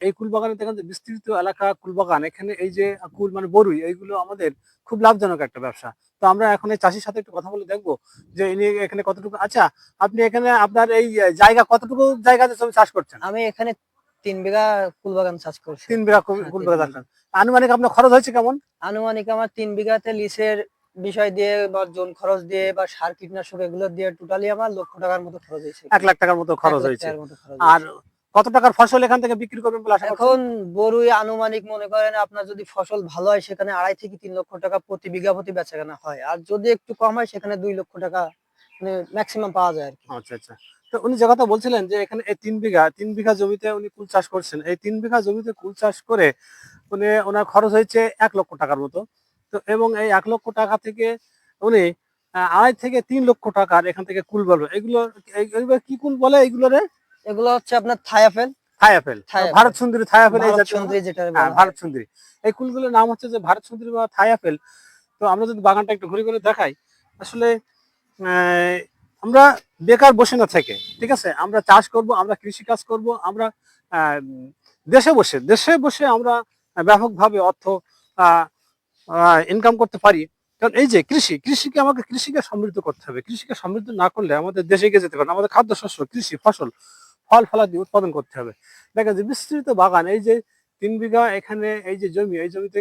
এই কুল বাগানে দেখেন যে বিস্তৃত এলাকা কুল বাগান এখানে এই যে কুল মানে বরুই এইগুলো আমাদের খুব লাভজনক একটা ব্যবসা তো আমরা এখন এই চাষির সাথে একটু কথা বলে দেখব যে ইনি এখানে কতটুকু আচ্ছা আপনি এখানে আপনার এই জায়গা কতটুকু জায়গাতে জমি চাষ করছেন আমি এখানে তিন বিঘা কুল বাগান চাষ করছি তিন বিঘা হ্যাঁ, কুল তিন বাগান বিঘা। চাষ করেন। আনুমানিক আপনার খরচ হয়েছে কেমন আনুমানিক আমার তিন বিঘাতে লিসের বিষয় দিয়ে বা জোন খরচ দিয়ে বা সার কীটনাশক এগুলো দিয়ে টোটালি আমার লক্ষ টাকার মতো খরচ হয়েছে এক লাখ টাকার মতো খরচ হয়েছে আর। কত টাকার ফসল এখান থেকে বিক্রি করবেন বলে আশা এখন বরুই আনুমানিক মনে করেন আপনার যদি ফসল ভালো হয় সেখানে আড়াই থেকে তিন লক্ষ টাকা প্রতি বিঘা প্রতি বেচা কেনা হয়। আর যদি একটু কম হয় সেখানে দুই লক্ষ টাকা মানে ম্যাক্সিমাম পাওয়া যায় আর কি। আচ্ছা আচ্ছা। তো উনি যে কথা বলছিলেন যে এখানে এই তিন বিঘা তিন বিঘা জমিতে উনি কুল চাষ করছেন। এই তিন বিঘা জমিতে কুল চাষ করে উনি ওনার খরচ হয়েছে এক লক্ষ টাকার মতো। তো এবং এই এক লক্ষ টাকা থেকে উনি আড়াই থেকে তিন লক্ষ টাকার এখান থেকে কুল বলবে। এগুলো কি কুল বলে এগুলো রে এগুলো হচ্ছে আপনার Thai apple. Thai apple. Bharat Sundari Thai apple এই সুন্দরী যেটা হ্যাঁ ভারত সুন্দরী। এই কুলগুলোর নাম হচ্ছে যে ভারত সুন্দরী বা থাই আপেল। তো আমরা যদি বাগানটা একটু ঘুরে ঘুরে দেখাই আসলে আমরা বেকার বসে না থেকে ঠিক আছে? আমরা চাষ করব আমরা কৃষি কাজ করব আমরা দেশে বসে দেশে বসে আমরা ব্যাপকভাবে অর্থ ইনকাম করতে পারি। কারণ এই যে কৃষি কৃষিকে আমাকে কৃষিকে সমৃদ্ধ করতে হবে। কৃষিকে সমৃদ্ধ না করলে আমাদের দেশে এগিয়ে যেতে পারে। আমাদের খাদ্যশস্য কৃষি ফসল ফল ফলাদি উৎপাদন করতে হবে। দেখা যে বিস্তৃত বাগান এই যে তিন বিঘা এখানে এই যে জমি এই জমিতে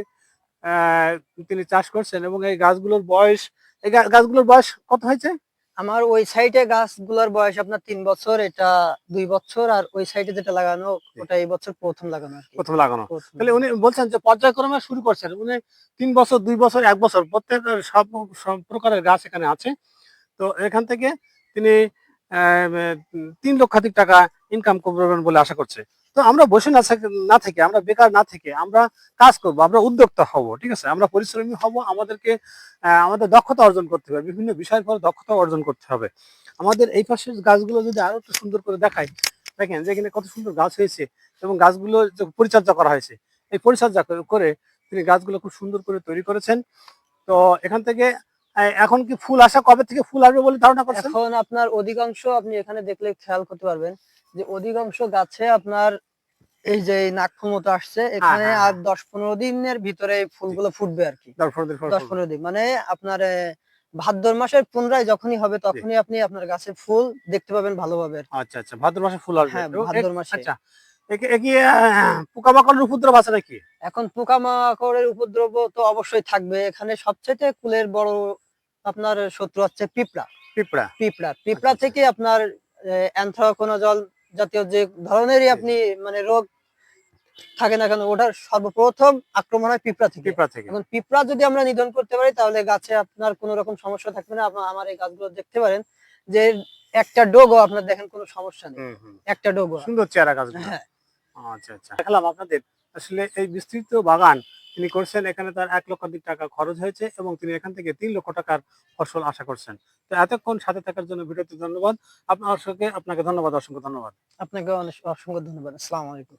তিনি চাষ করছেন এবং এই গাছগুলোর বয়স এই গাছগুলোর বয়স কত হয়েছে? আমার ওই সাইডে গাছগুলোর বয়স আপনার তিন বছর এটা দুই বছর আর ওই সাইডে যেটা লাগানো ওটা এই বছর প্রথম লাগানো প্রথম লাগানো। তাহলে উনি বলছেন যে পর্যায়ক্রমে শুরু করছেন উনি তিন বছর দুই বছর এক বছর প্রত্যেক সব সব প্রকারের গাছ এখানে আছে। তো এখান থেকে তিনি আহ, তিন লক্ষাধিক টাকা ইনকাম করবেন বলে আশা করছে। তো আমরা বসে না না থেকে, আমরা বেকার না থেকে আমরা কাজ করব, আমরা উদ্যোক্তা হব, ঠিক আছে? আমরা পরিশ্রমী হব, আমাদেরকে আমাদের দক্ষতা অর্জন করতে হবে, বিভিন্ন বিষয়ের পর দক্ষতা অর্জন করতে হবে। আমাদের এই পাশের গাছগুলো যদি আরও একটু সুন্দর করে দেখাই, দেখেন যে এখানে কত সুন্দর গাছ হয়েছে এবং গাছগুলো পরিচর্যা করা হয়েছে, এই পরিচর্যা করে তিনি গাছগুলো খুব সুন্দর করে তৈরি করেছেন। তো এখান থেকে এখন কি ফুল আসা কবে থেকে ফুল আসবে বলে ধারণা করছেন? এখন আপনার অধিকাংশ আপনি এখানে দেখলে খেয়াল করতে পারবেন যে অধিকাংশ গাছে আপনার এই যে মতো আসছে এখানে হ্যাঁ, আর দশ পনেরো দিনের ভিতরে ফুলগুলো ফুটবে আর কি। দশ পনেরো দিন মানে আপনার ভাদ্র মাসের পুনরায় যখনই হবে তখনই আপনি আপনার গাছে ফুল দেখতে পাবেন ভালোভাবে। আচ্ছা আচ্ছা ভাদ্র মাসে ফুল আসবে। হ্যাঁ, ভাদ্র মাসে। আচ্ছা পোকামাকড়ের উপদ্রব আছে নাকি? এখন পোকামাকড়ের উপদ্রব তো অবশ্যই থাকবে। এখানে সবচেয়ে কুলের বড় আপনার শত্রু হচ্ছে পিঁপড়া। পিঁপড়া। পিঁপড়া। পিঁপড়া আচ্ছা। থেকে আপনার অ্যান্থ্রাকোনোজল জাতীয় যে ধরনেরই আপনি মানে রোগ থাকে না কেন ওটার সর্বপ্রথম আক্রমণ হয় পিঁপড়া থেকে। পিঁপড়া থেকে। এখন পিঁপড়া যদি আমরা নিধন করতে পারি তাহলে গাছে আপনার কোনো রকম সমস্যা থাকবে না। আমার এই গাছগুলো দেখতে পারেন যে একটা ডোগো আপনার দেখেন কোনো সমস্যা নেই। একটা ডোগো। সুন্দর চেহারা গাছ হ্যাঁ। আচ্ছা আচ্ছা। দেখালাম আপনাদের আসলে এই বিস্তৃত বাগান তিনি করছেন, এখানে তার এক লক্ষাধিক টাকা খরচ হয়েছে এবং তিনি এখান থেকে তিন লক্ষ টাকার ফসল আশা করছেন। তো এতক্ষণ সাথে থাকার জন্য ভিডিওতে ধন্যবাদ। আপনার সঙ্গে আপনাকে ধন্যবাদ, অসংখ্য ধন্যবাদ। আপনাকে অসংখ্য ধন্যবাদ। আসসালামু আলাইকুম।